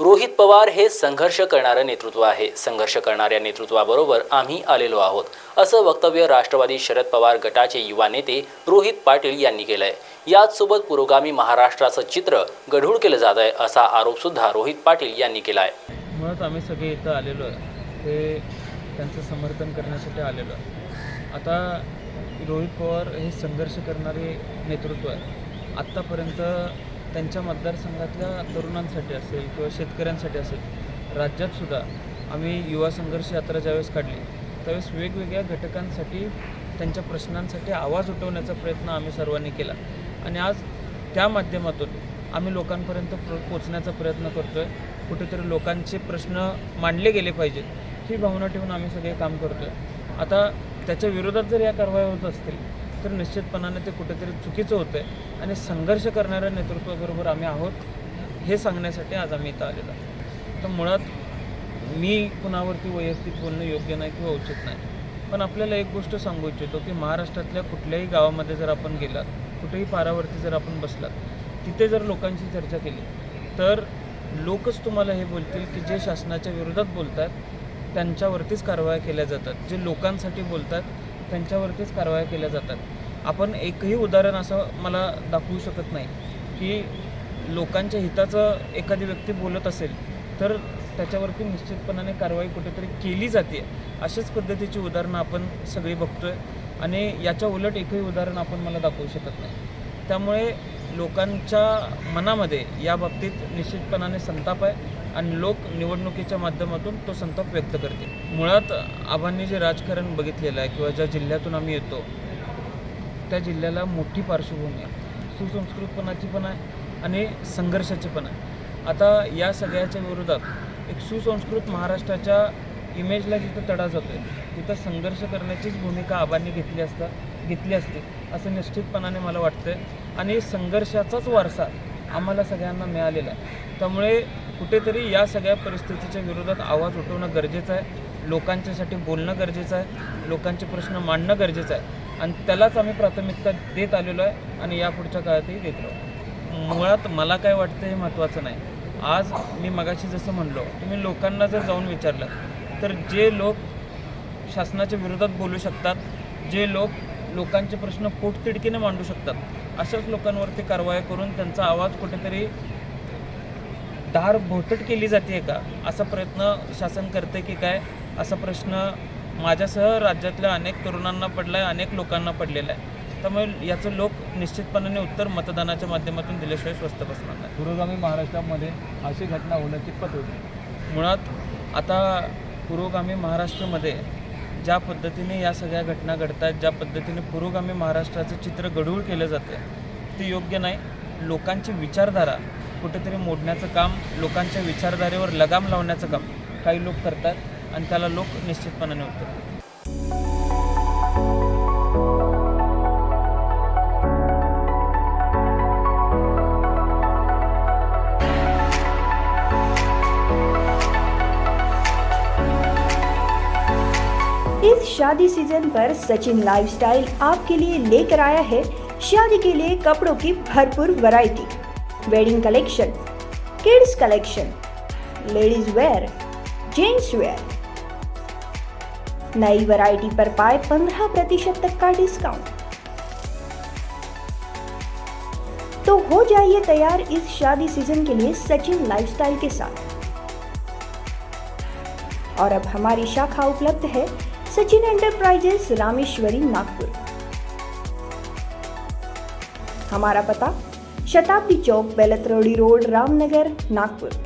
रोहित पवार हे संघर्ष करणारं नेतृत्व आहे. संघर्ष करणाऱ्या नेतृत्वाबरोबर आम्ही आलेलो आहोत असं वक्तव्य राष्ट्रवादी शरद पवार गटाचे युवा नेते रोहित पाटील यांनी केलंय. याचसोबत पुरोगामी महाराष्ट्राचं चित्र गढूळ केलं जात आहे असा आरोप सुद्धा रोहित पाटील यांनी केलाय. म्हणून आम्ही सगळे इथं आलेलो आहे. ते त्यांचं समर्थन करण्यासाठी आलेलो आहे. आता रोहित पवार हे संघर्ष करणारे नेतृत्व आहे. आत्तापर्यंत त्यांच्या मतदारसंघातल्या तरुणांसाठी असेल किंवा शेतकऱ्यांसाठी असेल राज्यातसुद्धा आम्ही युवा संघर्ष यात्रा ज्यावेळेस काढली त्यावेळेस वेगवेगळ्या घटकांसाठी त्यांच्या प्रश्नांसाठी आवाज उठवण्याचा प्रयत्न आम्ही सर्वांनी केला. आणि आज त्या माध्यमातून आम्ही लोकांपर्यंत प्रो पोचण्याचा प्रयत्न करतो आहे कुठेतरी लोकांचे प्रश्न मांडले गेले पाहिजेत ही भावना ठेवून आम्ही सगळे काम करतो आहे आता त्याच्या विरोधात जर या कारवाई होत असतील तर निश्चितपणाने ते कुठेतरी चुकीचं होतं आहे आणि संघर्ष करणाऱ्या नेतृत्वाबरोबर आम्ही आहोत हे सांगण्यासाठी आज आम्ही इथं आलेलो आहोत. तर मुळात मी कुणावरती वैयक्तिक बोलणं योग्य नाही किंवा उचित नाही पण आपल्याला एक गोष्ट सांगू इच्छितो की महाराष्ट्रातल्या कुठल्याही गावामध्ये जर आपण गेलात कुठेही पारावरती जर आपण बसलात तिथे जर लोकांची चर्चा केली तर लोकच तुम्हाला हे बोलतील की जे शासनाच्या विरोधात बोलतात त्यांच्यावरतीच कारवाया केल्या जातात. जे लोकांसाठी बोलतात त्यांच्यावरतीच कारवाया केल्या जातात. आपण एकही उदाहरण असं मला दाखवू शकत नाही की लोकांच्या हिताचं एखादी व्यक्ती बोलत असेल तर त्याच्यावरती निश्चितपणाने कारवाई कुठेतरी केली जाते. अशाच पद्धतीची उदाहरणं आपण सगळी बघतोय आणि याच्या उलट एकही उदाहरण आपण मला दाखवू शकत नाही. त्यामुळे लोकांच्या मनामध्ये या बाबतीत निश्चितपणाने संताप आहे आणि लोक निवडणुकीच्या माध्यमातून तो संताप व्यक्त करतील. मुळात आव्हानी जे राजकारण बघितलेलं आहे किंवा ज्या जिल्ह्यातून आम्ही येतो त्या जिल्ह्याला मोठी पार्श्वभूमी आहे. सुसंस्कृतपणाची पण आहे आणि संघर्षाची पण आहे. आता या सगळ्याच्या विरोधात एक सुसंस्कृत महाराष्ट्राच्या इमेजला जिथं तडा जातो आहे तिथं संघर्ष करण्याचीच भूमिका आबांनी घेतली असता घेतली असते असं निश्चितपणाने मला वाटतं आणि संघर्षाचाच वारसा आम्हाला सगळ्यांना मिळालेला आहे. त्यामुळे कुठेतरी या सगळ्या परिस्थितीच्या विरोधात आवाज उठवणं गरजेचं आहे. लोकांच्यासाठी बोलणं गरजेचं आहे लोकांचे प्रश्न मांडणं गरजेचं आहे. आणि त्यालाच आम्ही प्राथमिकता देत आलेलो आहे आणि यापुढच्या काळातही देत राहू. मुळात मला काय वाटतं हे महत्त्वाचं नाही. आज मी मगाशी जसं म्हणलो तुम्ही लोकांना जर जाऊन विचारलं तर जे लोक शासनाच्या विरोधात बोलू शकतात जे लोक लोकांचे प्रश्न पोटतिडकीने मांडू शकतात अशाच लोकांवरती कारवाई करून त्यांचा आवाज कुठेतरी धार भोटट केली जाते का? असा प्रयत्न शासन करते की काय? असा प्रश्न माझ्यासह राज्यातल्या अनेक तरुणांना पडला आहे अनेक लोकांना पडलेला आहे. त्यामुळे याचं लोक निश्चितपणाने उत्तर मतदानाच्या माध्यमातून दिल्याशिवाय स्वस्त बसणार नाही पुरोगामी महाराष्ट्रामध्ये अशी घटना होण्याची पत होती. मुळात आता पुरोगामी महाराष्ट्रामध्ये ज्या पद्धतीने या सगळ्या घटना घडतात ज्या पद्धतीने पुरोगामी महाराष्ट्राचं चित्र गढूळ केलं जातं ते योग्य नाही. लोकांची विचारधारा कुठेतरी मोडण्याचं काम लोकांच्या विचारधारेवर लगाम लावण्याचं काम काही लोक करतात. आणि त्याला लोक निश्चितपणाने उत्तर इस शादी सीज़न पर सचिन लाइफस्टाइल आपके लिए लेकर आया है। शादी के लिए कपड़ों की भरपूर variety wedding collection kids collection ladies wear gents wear नई वैरायटी पर पाए 15 प्रतिशत तक का डिस्काउंट। तो हो जाइए तैयार इस शादी सीज़न के लिए सचिन लाइफस्टाइल के साथ। और अब हमारी शाखा उपलब्ध है सचिन एंटरप्राइजेस रामेश्वरी, नागपुर। हमारा पता, शताब्दी चौक बेलत्रोड़ी रोड, रामनगर, नागपुर।